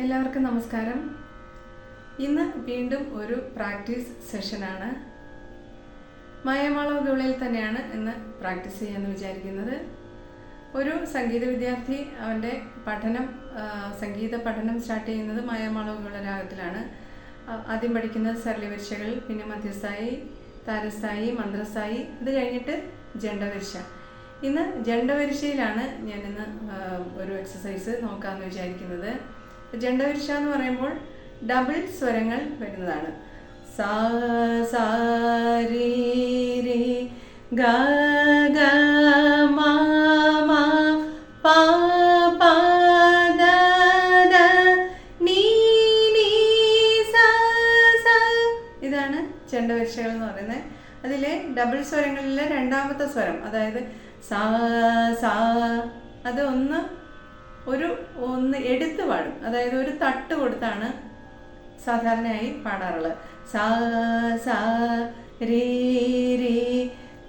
എല്ലാവർക്കും നമസ്കാരം. ഇന്ന് വീണ്ടും ഒരു പ്രാക്ടീസ് സെഷനാണ്. മായമാളവുകളിൽ തന്നെയാണ് ഇന്ന് പ്രാക്ടീസ് ചെയ്യാമെന്ന് വിചാരിക്കുന്നത്. ഒരു സംഗീത വിദ്യാർത്ഥി അവന്റെ പഠനം സംഗീത പഠനം സ്റ്റാർട്ട് ചെയ്യുന്നത് മായാമാളവുകളുടെ രാഗത്തിലാണ് ആദ്യം പഠിക്കുന്നത് സരളിവരിശകൾ പിന്നെ മധ്യസ്ഥായി താരസ്ഥായി മന്ത്രസ്ഥായി ഇത് കഴിഞ്ഞിട്ട് ജണ്ടവരിശ. ഇന്ന് ജണ്ടവരിശയിലാണ് ഞാനിന്ന് ഒരു എക്സസൈസ് നോക്കാമെന്ന് വിചാരിക്കുന്നത്. ജണ്ടവരിശ എന്ന് പറയുമ്പോൾ ഡബിൾ സ്വരങ്ങൾ വരുന്നതാണ്. സാ ഗ ഗ പ ദ ഇതാണ് ചെണ്ടവരിശകൾ എന്ന് പറയുന്നത്. അതിലെ ഡബിൾ സ്വരങ്ങളിലെ രണ്ടാമത്തെ സ്വരം അതായത് സാ സാ അത് ഒന്ന് ഒരു ഒന്ന് എടുത്ത് പാടും. അതായത് ഒരു തട്ട് കൊടുത്താണ് സാധാരണയായി പാടാറുള്ളത്. സാ സാ രീ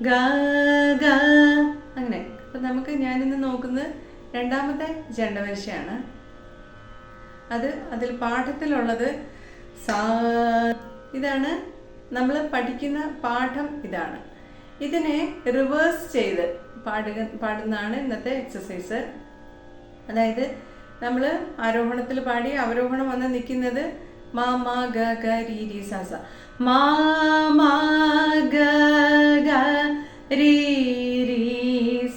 ഗ ഗ അങ്ങനെ. അപ്പം നമുക്ക് ഞാനിന്ന് നോക്കുന്നത് രണ്ടാമത്തെ ജണ്ടവരിശയാണ് അത് അതിൽ പാഠത്തിലുള്ളത് സാ ഇതാണ്. നമ്മൾ പഠിക്കുന്ന പാഠം ഇതാണ്. ഇതിനെ റിവേഴ്സ് ചെയ്ത് പാടുക പാടുന്നതാണ് ഇന്നത്തെ എക്സസൈസ്. അതായത് നമ്മൾ ആരോഹണത്തിൽ പാടി അവരോഹണം വന്ന് നിൽക്കുന്നത് മാ മാ ഗ ഗ രീ രീ മാ മാ ഗ ഗ രീ രീ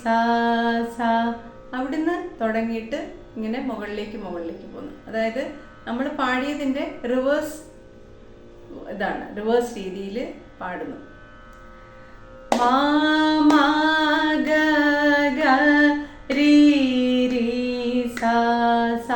സ അവിടുന്ന് തുടങ്ങിയിട്ട് ഇങ്ങനെ മുകളിലേക്ക് മുകളിലേക്ക് പോകുന്നു. അതായത് നമ്മൾ പാടിയതിന്റെ റിവേഴ്സ് ഇതാണ് റിവേഴ്സ് രീതിയിൽ പാടുന്നു. മാ മാ ഗ സ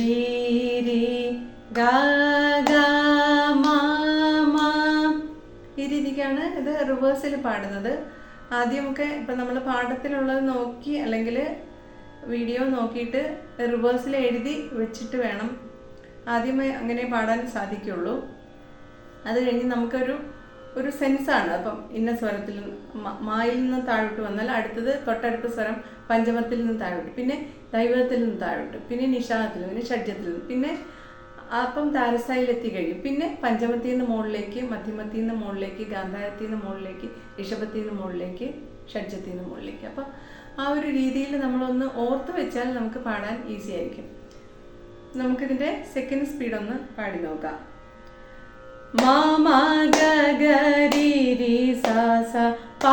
രീ രീ ഗ ഗ മ മ. ഈ രീതിക്കാണ് ഇത് റിവേഴ്സിൽ പാടുന്നത്. ആദ്യമൊക്കെ ഇപ്പം നമ്മൾ പാഠത്തിലുള്ളത് നോക്കി അല്ലെങ്കിൽ വീഡിയോ നോക്കിയിട്ട് റിവേഴ്സിൽ എഴുതി വെച്ചിട്ട് വേണം ആദ്യമേ അങ്ങനെ പാടാൻ സാധിക്കുള്ളൂ. അത് കഴിഞ്ഞ് നമുക്കൊരു ഒരു സെൻസാണ് അപ്പം ഇന്ന സ്വരത്തിൽ മായിൽ നിന്ന് താഴോട്ട് വന്നാൽ അടുത്തത് തൊട്ടടുത്ത സ്വരം പഞ്ചമത്തിൽ നിന്ന് താഴോട്ട് പിന്നെ ദൈവത്തിൽ നിന്ന് താഴോട്ട് പിന്നെ നിഷാദത്തിൽ പിന്നെ ഷഡ്ജത്തിൽ നിന്ന് പിന്നെ അപ്പം താരസായിലെത്തി കഴിയും പിന്നെ പഞ്ചമത്തിൽ നിന്ന് മുകളിലേക്ക് മധ്യമത്തിൽ നിന്ന് മുകളിലേക്ക് ഗാന്ധാരത്തിൽ നിന്ന് മുകളിലേക്ക് ഋഷഭത്തിൽ നിന്ന് മുകളിലേക്ക് ഷഡ്ജത്തിൽ നിന്ന് മുകളിലേക്ക്. അപ്പം ആ ഒരു രീതിയിൽ നമ്മളൊന്ന് ഓർത്ത് വെച്ചാൽ നമുക്ക് പാടാൻ ഈസി ആയിരിക്കും. നമുക്കിതിന്റെ സെക്കൻഡ് സ്പീഡ് ഒന്ന് പാടി നോക്കാം. മാമാ മാ ഗ ഗ രി രി സ സ പ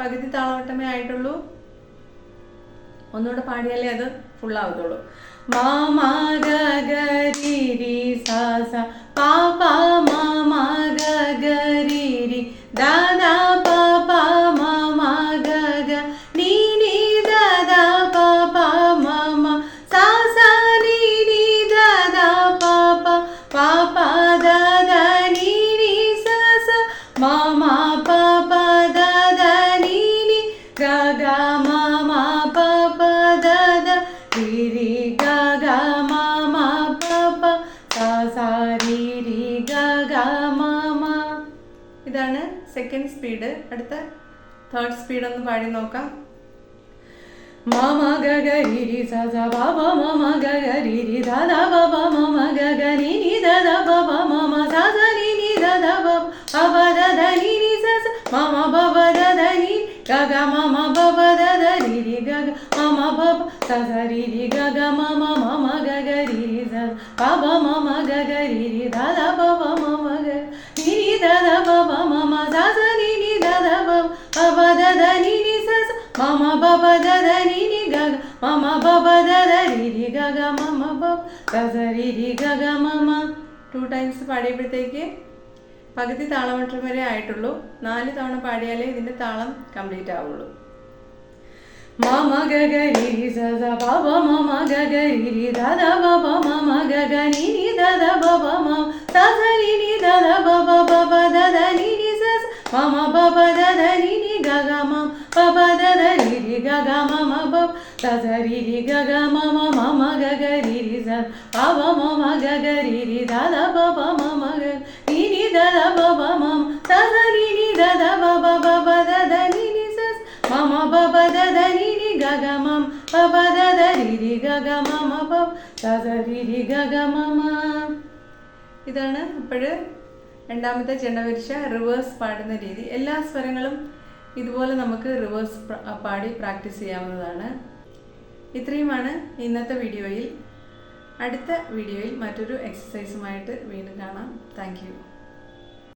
പകുതി താളവട്ടമേ ആയിട്ടുള്ളൂ. ഒന്നുകൂടെ പാടിയാലേ അത് ഫുള്ളാവത്തുള്ളൂ മാ മാ ഗ ഗ രി പ സെക്കൻഡ് സ്പീഡ് അടുത്ത തേർഡ് സ്പീഡ് ഒന്ന് പാടി നോക്കാം. ഗഗരി ഗ മമ ബ സ സ രി രി ഗ ഗ മമ ടു ടൈംസ് പാടിയപ്പോഴത്തേക്ക് പകുതി താളമട്ടം വരെ ആയിട്ടുള്ളൂ നാല് തവണ പാടിയാലേ ഇതിന്റെ താളം കംപ്ലീറ്റ് ആവുള്ളൂ മമ ഗഗരി സ ബബ മമ ഗഗരി ദദ ധ ധ ബ ബ മമ ഗഗ ദദ നി ധ ധ ബ ബ മ സ സ രി നി ധ ധ ബ ബ ബ ബ ധ ധ നി നി സ സ മമ ബ ദദ ബബ ബബ നി നി ഗ ഗ മ ബ ബ ധ ധ രി രി ഗ ഗ മമ ബ സ സ രി രി ഗ ഗ മമ മമ ഗഗരി രി സ ബ ബ മമ ഗഗരി രി ധ ധ ബ ബ മമ ഗ നി നി ധ ധ ബ ബ മ സ സ രി നി ധ ധ ബ ബ ബ ബ ധ ധ നി നി സ സ മമ ബ ബ ധ ധ നി നി ഗ ഗ മം ബ ബ ധ ധ രി രി ഗ ഗ മമ ബ സ സ രി രി ഗ ഗ മമ ഇതാണ് അപ്പോൾ രണ്ടാമത്തെ ചെണ്ടപരീക്ഷ റിവേഴ്സ് പാടുന്ന രീതി. എല്ലാ സ്വരങ്ങളും ഇതുപോലെ നമുക്ക് റിവേഴ്സ് പാടി പ്രാക്ടീസ് ചെയ്യാവുന്നതാണ്. ഇത്രയുമാണ് ഇന്നത്തെ വീഡിയോയിൽ അടുത്ത വീഡിയോയിൽ മറ്റൊരു എക്സസൈസുമായിട്ട് വീണ്ടും കാണാം. താങ്ക്